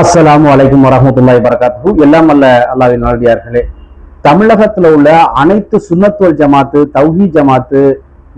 அஸ்ஸலாமு வலைக்கம் வரமத்துல்லாய் வரகாத்து எல்லாம் அல்ல அல்லாவின் நல்லடியார்களே தமிழகத்தில் உள்ள அனைத்து சுன்னத்துவல் ஜமாத்து தௌஹி ஜமாத்து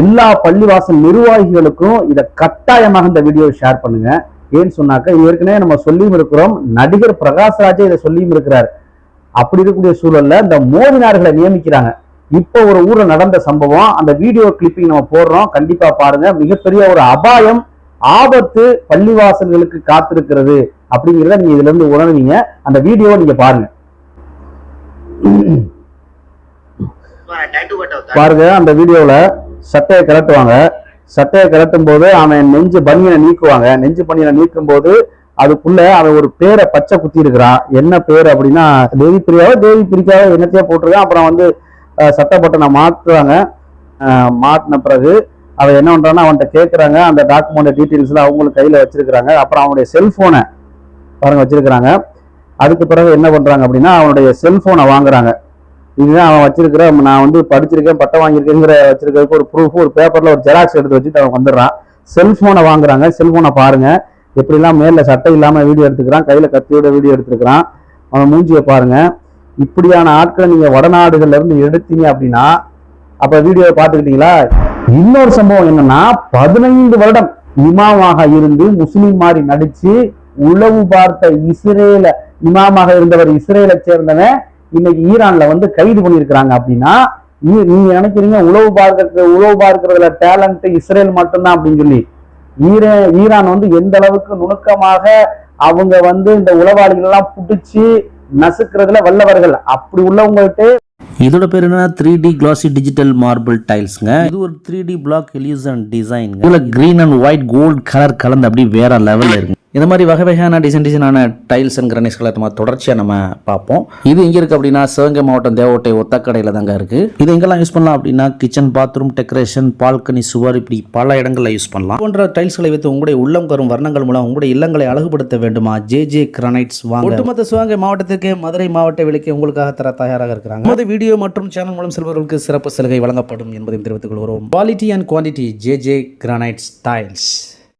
எல்லா பள்ளிவாசல் நிர்வாகிகளுக்கும் இதை கட்டாயமாக இந்த வீடியோ ஷேர் பண்ணுங்க. ஏன்னு சொன்னாக்க ஏற்கனவே நம்ம சொல்லியும் இருக்கிறோம். நடிகர் பிரகாஷ்ராஜே இதை சொல்லியும் இருக்கிறார். அப்படி இருக்கக்கூடிய சூழல்ல இந்த மோதினார்களை நியமிக்கிறாங்க. இப்போ ஒரு ஊர்ல நடந்த சம்பவம் அந்த வீடியோ கிளிப்பிங் நம்ம போடுறோம். கண்டிப்பா பாருங்க. மிகப்பெரிய ஒரு அபாயம் ஆபத்து பள்ளிவாசல்களுக்கு காத்திருக்கிறது. அப்படிங்கிறத நீங்க இதுல இருந்து உணர்வீங்க. அந்த வீடியோவை நீங்க பாருங்க. பாருங்க அந்த வீடியோவில் சட்டையை கலட்டுவாங்க சட்டையை கலட்டும் போது அவன் நெஞ்சு பனியனை நீக்குவாங்க. நெஞ்சு பனியனை நீக்கும் போது அதுக்குள்ள அவன் ஒரு பேரை பச்சை குத்தி இருக்கிறான். என்ன பேர் அப்படின்னா தேவி பிரியாவோ தேவி பிரிக்காவோ என்னத்தையோ போட்டிருக்கான். அப்புறம் வந்து சட்டப்பட்டனை மாற்றுவாங்க மாட்டின பிறகு அவன் என்ன பண்றான்னா அவன்கிட்ட கேட்குறாங்க அந்த டாக்குமெண்ட் டீட்டெயில்ஸ்லாம் அவங்களுக்கு கையில் வச்சிருக்கிறாங்க. அப்புறம் அவனுடைய செல்ஃபோனை பாருங்க வச்சிருக்கிறாங்க. அதுக்கு பிறகு என்ன பண்றாங்க அப்படின்னா அவனுடைய செல்போனை வாங்குறாங்க. இதுதான் அவன் வச்சிருக்கிற நான் வந்து படிச்சிருக்கேன் பட்டம் வாங்கியிருக்கேங்கிற வச்சிருக்கிறதுக்கு ஒரு ப்ரூஃப் ஒரு பேப்பர்ல ஒரு ஜெராக்ஸ் எடுத்து வச்சுட்டு அவன் வந்துடுறான். செல்போனை வாங்குறாங்க. செல்போனை பாருங்க. எப்படிலாம் மேல சட்டை இல்லாம வீடியோ எடுத்துக்கிறான் கையில கத்தியோட வீடியோ எடுத்துக்கிறான். அவன் மூஞ்சியை பாருங்க. இப்படியான ஆட்களை நீங்க வடநாடுகள்ல இருந்து எடுத்தீங்க அப்படின்னா அப்ப வீடியோவை பாத்துக்கிட்டீங்களா இன்னொரு சம்பவம் என்னன்னா பதினைந்து வருடம் இமாமாக இருந்து முஸ்லீம் மாதிரி நடிச்சு உளவு பார்த்த இஸ்ரேல இமாமாக இருந்தவர் இஸ்ரேலை சேர்ந்தவன் இன்னைக்கு ஈரான்ல வந்து கைது பண்ணியிருக்கிறாங்க அப்படின்னா நீ- நீங்க நினைக்கிறீங்க உளவு பார்க்க உளவு பார்க்கறதுல டேலண்ட் இஸ்ரேல் மட்டும்தான் அப்படின்னு சொல்லி. ஈரே ஈரான் வந்து எந்த அளவுக்கு நுணுக்கமாக அவங்க வந்து இந்த உளவாளிகள் எல்லாம் புடிச்சு நசுக்கிறதுல வல்லவர்கள். அப்படி உள்ளவங்கள்ட்ட இதோட பேர் என்ன? Three D classy digital marble டைல்ஸ்ங்க இது ஒரு three D black illusion design இதுல green and white gold colour கலந்து அப்படியே வேற லெவல்ல இருக்கு இந்த மாதிரி வகை வகையான டிசைன் டிசைனான டைல்ஸ் அண்ட் கிரனைஸ்களை நம்ம தொடர்ச்சியாக நம்ம பார்ப்போம். இது எங்கே இருக்குது அப்படின்னா சிவகங்கை மாவட்டம் தேவோட்டை ஒத்தக்கடையில் தாங்க இருக்குது இது எங்கெல்லாம் யூஸ் பண்ணலாம் அப்படின்னா கிச்சன் பாத்ரூம் டெக்கரேஷன் பால்கனி சுவர் இப்படி பல இடங்களில் யூஸ் பண்ணலாம். போன்ற டைல்ஸ்களை வைத்து உங்களுடைய உள்ளம் கரும் வர்ணங்கள் மூலம் உங்களுடைய இல்லங்களை அழகுபடுத்த வேண்டுமா? ஜே ஜே கிரனைட்ஸ் வாங்க. ஒட்டுமொத்த சிவகங்கை மாவட்டத்திற்கு மதுரை மாவட்ட விலைக்கு உங்களுக்காக தர தயாராக இருக்கிறாங்க. நமது வீடியோ மற்றும் சேனல் மூலம் செல்பவர்களுக்கு சிறப்பு சலுகை வழங்கப்படும் என்பதையும் தெரிவித்துக் கொள்கிறோம். Quality and quantity J J granites tiles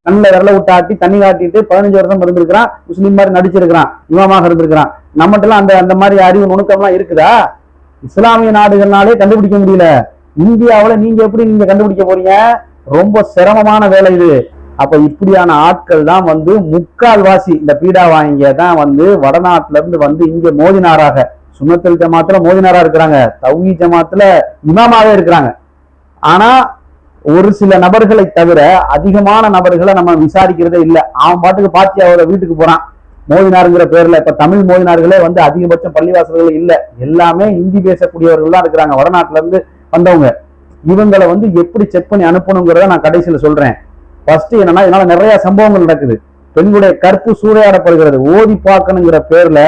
கண்ணில் விரல விட்டு ஆட்டி தண்ணி காட்டிட்டு பதினஞ்சு வருஷம் இருந்திருக்கிறான் முஸ்லீம் மாதிரி நடிச்சிருக்கிறான் இமாமாக இருந்திருக்கிறான். நம்மகிட்டலாம் அந்த அந்த மாதிரி அறிவு நுணுக்கம்லாம் இருக்குதா? இஸ்லாமிய நாடுகள்னாலே கண்டுபிடிக்க முடியல. இந்தியாவுல நீங்க எப்படி நீங்க கண்டுபிடிக்க போறீங்க? ரொம்ப சிரமமான வேலை இது. அப்ப இப்படியான ஆட்கள் தான் வந்து முக்கால்வாசி இந்த பீடா வாங்கிய தான் வந்து வடநாட்டுல இருந்து வந்து இங்க மோதினாராக. சுனத்தல் ஜமாத்துல மோதினாரா இருக்கிறாங்க. தௌஹி ஜமாத்துல இமாமாவே இருக்கிறாங்க. ஆனா ஒரு சில நபர்களை தவிர அதிகமான நபர்களை நம்ம விசாரிக்கிறதே இல்லை. அவன் பாட்டுக்கு பாத்தி அவரை வீட்டுக்கு போறான். மோதினாருங்கிற பேர்ல இப்ப தமிழ் மோதினார்களே வந்து அதிகபட்சம் பள்ளிவாசல்கள் இல்லை. எல்லாமே இந்தி பேசக்கூடியவர்கள் தான் இருக்கிறாங்க. வடநாட்டுல இருந்து வந்தவங்க. இவங்களை வந்து எப்படி செக் பண்ணி அனுப்பணுங்கிறத நான் கடைசியில சொல்றேன். ஃபர்ஸ்ட் என்னன்னா இதனால நிறைய சம்பவங்கள் நடக்குது. பெண்களுடைய கற்பு சூறையாடப்படுகிறது. ஓதி பார்க்கணுங்கிற பேர்ல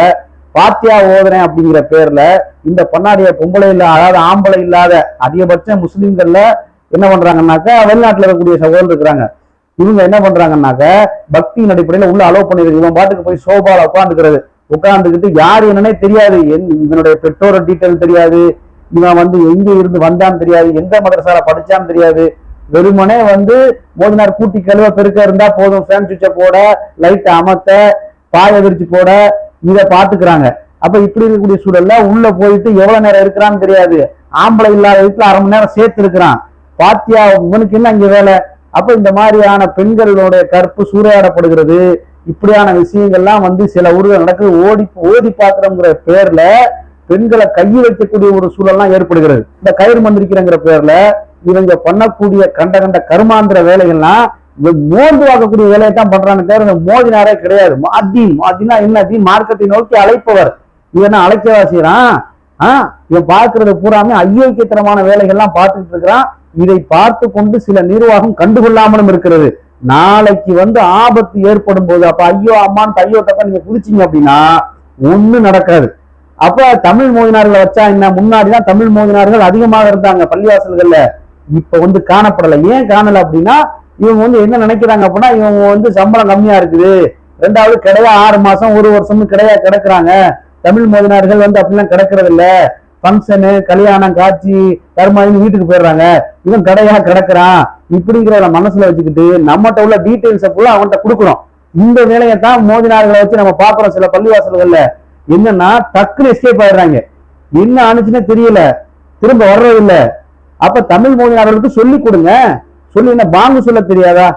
பாத்தியா ஓதுறேன் அப்படிங்கிற பேர்ல இந்த பண்ணாடிய பொம்பளை இல்ல அதாவது ஆம்பளை இல்லாத அதிகபட்சம் முஸ்லிம்கள்ல என்ன பண்றாங்கன்னாக்கா வெளிநாட்டுல இருக்கக்கூடிய சகோதரர் இருக்கிறாங்க. இவங்க என்ன பண்றாங்கன்னாக்க பக்தியின் அடிப்படையில உள்ள அலோவ் பண்ணிருக்கு இவன் பாட்டுக்கு போய் சோபால உட்காந்துக்கிறது உட்காந்துக்கிட்டு யார் என்னன்னே தெரியாது. என்- இவனுடைய பெற்றோர டீட்டெயில் தெரியாது. இவன் வந்து எங்க இருந்து வந்தான்னு தெரியாது. எந்த மதரசால படிச்சான்னு தெரியாது. வெறுமனே வந்து மோதினார் கூட்டி கழுவ பெருக்க இருந்தா போதும். ஃபேன் சுவிட்சை போட லைட்டை அமர்த்த பாய விரிச்சு போட இதை பாத்துக்கிறாங்க அப்ப இப்படி இருக்கக்கூடிய சூழல்ல உள்ள போயிட்டு எவ்வளவு நேரம் இருக்கிறான்னு தெரியாது. ஆம்பளை இல்லாத வீட்டுல அரை மணி நேரம் சேர்த்து இருக்கிறான். பாத்தியா இவனுக்கு என்ன இங்க வேலை? அப்ப இந்த மாதிரியான பெண்களுடைய கற்பு சூறையாடப்படுகிறது. இப்படியான விஷயங்கள்லாம் வந்து சில ஊர்கள் நடக்குது. ஓடி ஓதி பாக்குறோங்கிற பேர்ல பெண்களை கையை வைக்கக்கூடிய ஒரு சூழல்லாம் ஏற்படுகிறது. இந்த கயிறு மந்திரிக்கிறங்கிற பேர்ல இவங்க பண்ணக்கூடிய கண்ட கண்ட கருமாந்திர வேலைகள்லாம் மோந்து வாக்கக்கூடிய வேலையை தான் பண்றான்னு தவிர இந்த மோதினாரே கிடையாது. அத்தீன் அத்தீனா என்ன அத்தீன் மார்க்கத்தை நோக்கி அழைப்பவர். இவன் அழைக்கவா செய்யறான் ஆஹ் இவன் பார்க்கறது பூராமே ஐயோக்கியத்தனமான வேலைகள்லாம் பார்த்துட்டு இருக்கிறான். இதை பார்த்து கொண்டு சில நிர்வாகம் கண்டுகொள்ளாமலும் இருக்கிறது. நாளைக்கு வந்து ஆபத்து ஏற்படும் போது அப்ப ஐயோ அம்மான்னு ஐயோ தப்பா நீங்க குதிச்சிங்க அப்படின்னா ஒண்ணும் நடக்காது. அப்ப தமிழ் மோதினார்களை வச்சா என்ன? முன்னாடிதான் தமிழ் மோதினார்கள் அதிகமாக இருந்தாங்க பள்ளிவாசல்கள்ல. இப்ப வந்து காணப்படல. ஏன் காணல அப்படின்னா இவங்க வந்து என்ன நினைக்கிறாங்க அப்படின்னா இவங்க வந்து சம்பளம் கம்மியா இருக்குது. ரெண்டாவது கிடையா ஆறு மாசம் ஒரு வருஷம்னு கிடையா கிடக்குறாங்க. தமிழ் மோதினார்கள் வந்து அப்படிலாம் கிடக்கிறது இல்ல ஃபங்க்ஷனு கல்யாணம் காட்சி கருமாதின்னு வீட்டுக்கு போயிடுறாங்க. இவன் கடையா கிடக்குறான். இப்படிங்கிற மனசுல வச்சுக்கிட்டு நம்மகிட்ட உள்ள டீட்டெயில்ஸை ஃபுல்லாக அவன்கிட்ட கொடுக்குறோம் இந்த வேலையை தான் மோதினார்களை வச்சு நம்ம பாக்குறோம் சில பள்ளிவாசல்கள்ல. என்னன்னா டக்குன்னு எஸ்கேப் ஆயிடுறாங்க. என்ன ஆனிச்சுன்னே தெரியல. திரும்ப வர்றதில்ல. அப்ப தமிழ் மோதினார்களுக்கு சொல்லி கொடுங்க. சொல்லி என்ன பாங்கு சொல்ல தெரியாதா?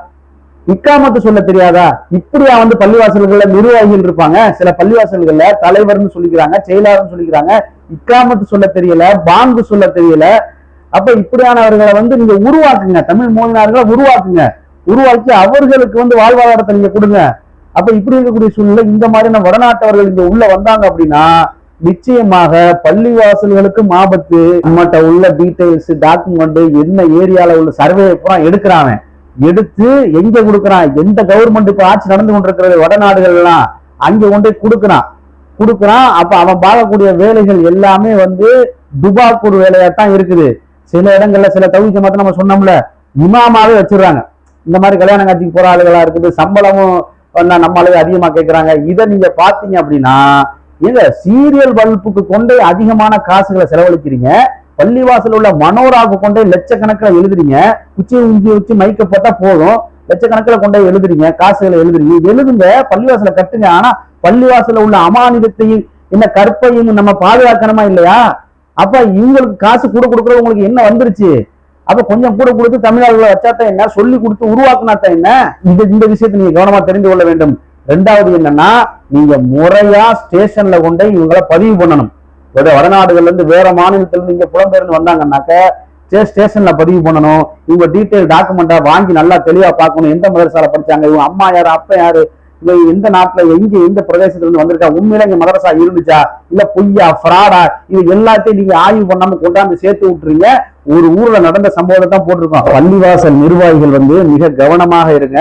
இக்காமத்து சொல்ல தெரியாதா? இப்படியா வந்து பள்ளிவாசல்கள்ல நிர்வாகிகள் இருப்பாங்க சில பள்ளிவாசல்கள்ல தலைவர்னு சொல்லிக்கிறாங்க செயலாளர்னு சொல்லிக்கிறாங்க. இக்காமத்து சொல்ல தெரியல பாங்கு சொல்ல தெரியல. அப்ப இப்படியானவர்களை வந்து நீங்க உருவாக்குங்க. தமிழ் மோதினார்களை உருவாக்குங்க. உருவாக்கி அவர்களுக்கு வந்து வாழ்வாதாரத்தை நீங்க கொடுங்க. அப்ப இப்படி இருக்கக்கூடிய சூழ்நிலை இந்த மாதிரியான வடநாட்டவர்கள் இங்க உள்ள வந்தாங்க அப்படின்னா நிச்சயமாக பள்ளிவாசல்களுக்கு ஆபத்து. நம்மகிட்ட உள்ள டீடைல்ஸ் டாக்குமெண்ட் என்ன ஏரியால உள்ள சர்வே பூரா எடுத்து எங்க கொடுக்கறான்? எந்த கவர்மெண்ட்டுக்கு ஆட்சி நடந்து கொண்டிருக்கிறது? வடநாடுகள்லாம் அங்க கொண்டு போய் கொடுக்கறான். கொடுக்கறான். அப்ப அவன் பார்க்கக்கூடிய வேலைகள் எல்லாமே வந்து துபாக்கூர் வேலையா தான் இருக்குது. சில இடங்கள்ல சில தகுதி மட்டும் நம்ம சொன்னோம்ல இமாமாவே வச்சிடுறாங்க. இந்த மாதிரி கல்யாண காட்சிக்கு போற ஆளுகளா இருக்குது சம்பளமும் வந்தா நம்ம அளவு அதிகமா கேட்கறாங்க இதை நீங்க பாத்தீங்க அப்படின்னா ஏங்க சீரியல் வகுப்புக்கு கொண்டே அதிகமான காசுகளை செலவழிக்கிறீங்க. பள்ளிவாசல் உள்ள மனோராவுக்கு கொண்டு லட்சக்கணக்கில் எழுதுறீங்க. குச்சி உஞ்சி வச்சு மைக்க போட்டா போதும். லட்சக்கணக்கில் கொண்டு போய் எழுதுறீங்க காசுகளை எழுதுறீங்க. எழுதுங்க பள்ளிவாசலை கட்டுங்க. ஆனா பள்ளிவாசல்ல உள்ள அமானிதத்தையும் என்ன கற்பையும் நம்ம பாதுகாக்கணுமா இல்லையா? அப்ப இவங்களுக்கு காசு கூட கொடுக்குறது உங்களுக்கு என்ன வந்துருச்சு? அப்ப கொஞ்சம் கூட கொடுத்து தமிழ்நாடுல வச்சாத்தான் என்ன? சொல்லி கொடுத்து உருவாக்குனாத்தான் என்ன? இந்த இந்த விஷயத்தை நீங்க கவனமா தெரிந்து கொள்ள வேண்டும். ரெண்டாவது என்னன்னா நீங்க முறையா ஸ்டேஷன்ல கொண்டு இவங்களை பதிவு பண்ணணும். ஒரு வடநாடுகள்ல இருந்து வேற மாநிலத்துல இருந்து இங்க புலம்பெயர்ந்து வந்தாங்கன்னாக்க ஸ்டேஷன்ல பதிவு பண்ணணும். இவங்க டீட்டெயில் டாக்குமெண்டா வாங்கி நல்லா தெளிவா பார்க்கணும். எந்த மதரசால படிச்சாங்க? இவங்க அம்மா யாரு? அப்பா யாரு? இவங்க எந்த நாட்டுல எங்க எந்த பிரதேசத்துல இருந்து வந்திருக்கா? உண்மையில இங்க மதரசா இருந்துச்சா? இல்ல பொய்யா ஃப்ராடா? இது எல்லாத்தையும் நீங்க ஆய்வு பண்ணாம கொண்டாந்து சேர்த்து விட்டுறீங்க. ஒரு ஊர்ல நடந்த சம்பவத்தை தான் போட்டிருக்கோம். பள்ளிவாசல் நிர்வாகிகள் வந்து மிக கவனமாக இருங்க.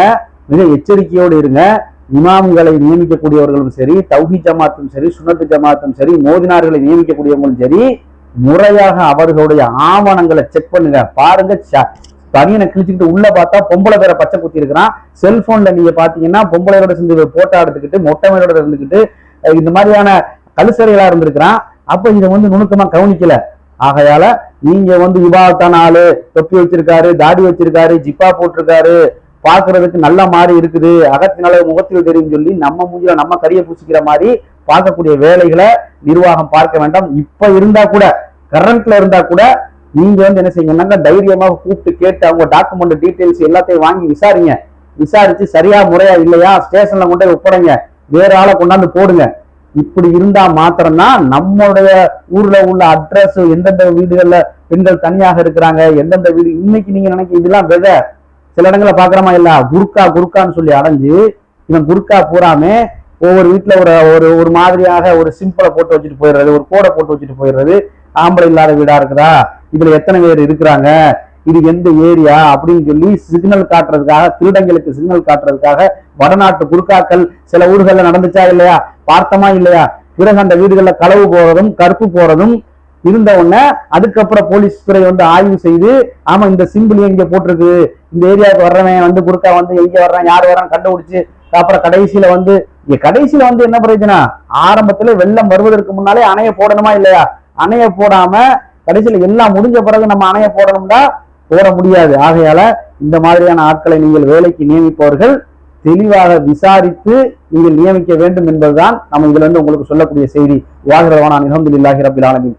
மிக எச்சரிக்கையோடு இருங்க. இமாம்களை நியமிக்கக்கூடியவர்களும் சரி தௌஹி ஜமாத்தும் சரி சுனத்து ஜமாத்தும் சரி மோதினார்களை நியமிக்கக்கூடியவங்களும் சரி முறையாக அவர்களுடைய ஆவணங்களை செக் பண்ணுங்க. பாருங்க ச- பனியனை கிழிச்சுக்கிட்டு உள்ள பார்த்தா பொம்பளை பேரை பச்சை குத்தி இருக்கிறான். செல்போன்ல நீங்க பாத்தீங்கன்னா பொம்பளையோட சேர்ந்து போட்டோ எடுத்துக்கிட்டு மொட்டைமையோட இருந்துக்கிட்டு இந்த மாதிரியான கழுசறைகளா இருந்திருக்கிறான். அப்ப இதை வந்து நுணுக்கமா கவனிக்கல. ஆகையால நீங்க வந்து விவாதத்தான ஆளு தொப்பி வச்சிருக்காரு தாடி வச்சிருக்காரு ஜிப்பா போட்டிருக்காரு பாக்குறதுக்கு நல்ல மாதிரி இருக்குது அகத்தினால முகத்தில் தெரியும் சொல்லி நம்ம மூஞ்சில நம்ம கரிய பூசிக்கிற மாதிரி பார்க்கக்கூடிய வேலைகளை நிர்வாகம் பார்க்க வேண்டாம். இப்ப இருந்தா கூட கரண்ட்ல இருந்தா கூட நீங்க வந்து என்ன செய்யுங்கன்னா தைரியமாக கூப்பிட்டு கேட்டு அவங்க டாக்குமெண்ட் டீட்டெயில்ஸ் எல்லாத்தையும் வாங்கி விசாரிங்க. விசாரிச்சு சரியா முறையா இல்லையா ஸ்டேஷன்ல கொண்டு போய் ஒப்படைங்க. வேற ஆளை கொண்டாந்து போடுங்க. இப்படி இருந்தா மாத்திரம்தான் நம்மளுடைய ஊர்ல உள்ள அட்ரஸ் எந்தெந்த வீடுகள்ல பெண்கள் தனியாக இருக்கிறாங்க எந்தெந்த வீடு இன்னைக்கு நீங்க நினைக்க இதெல்லாம் விதை. சில இடங்களை பாக்குறமா இல்ல குர்கா குர்கான்னு சொல்லி அடைஞ்சு இவன் குர்கா பூராமே ஒவ்வொரு வீட்டுல ஒரு ஒரு ஒரு மாதிரியாக ஒரு சிம்பிளை போட்டு வச்சுட்டு போயிடுறது ஒரு கோடை போட்டு வச்சுட்டு போயிடுறது. ஆம்பளை இல்லாத வீடா இருக்குதா? இதுல எத்தனை பேர் இருக்கிறாங்க? இது எந்த ஏரியா? அப்படின்னு சொல்லி சிக்னல் காட்டுறதுக்காக திருடங்களுக்கு சிக்னல் காட்டுறதுக்காக வடநாட்டு குறுக்காக்கள் சில ஊர்கள்ல நடந்துச்சா இல்லையா? பார்த்தமா இல்லையா? பிறகு அந்த வீடுகளில் களவு போறதும் கருப்பு போறதும் இருந்த உடனே அதுக்கப்புறம் போலீஸ் துறை வந்து ஆய்வு செய்து ஆமா இந்த சிம்பிள் எங்க போட்டிருக்கு. இந்த ஏரியாவுக்கு வர்றவன் வந்து குறுக்கா வந்து எங்க வர்றான் யார் வர்றான் கண்டுபிடிச்சு அப்புறம் கடைசியில வந்து இங்க கடைசியில வந்து என்ன பிரயோஜனம்? ஆரம்பத்துல வெள்ளம் வருவதற்கு முன்னாலே அணைய போடணுமா இல்லையா? அணைய போடாம கடைசியில எல்லாம் முடிஞ்ச பிறகு நம்ம அணைய போடணும்னா போட முடியாது. ஆகையால இந்த மாதிரியான ஆட்களை நீங்கள் வேலைக்கு நியமிப்பவர்கள் தெளிவாக விசாரித்து நீங்கள் நியமிக்க வேண்டும் என்பதுதான் நம்ம இதுல இருந்து உங்களுக்கு சொல்லக்கூடிய செய்தி. வாகிறவான நிகழ்ந்து இல்லாகிற ஆலமின்.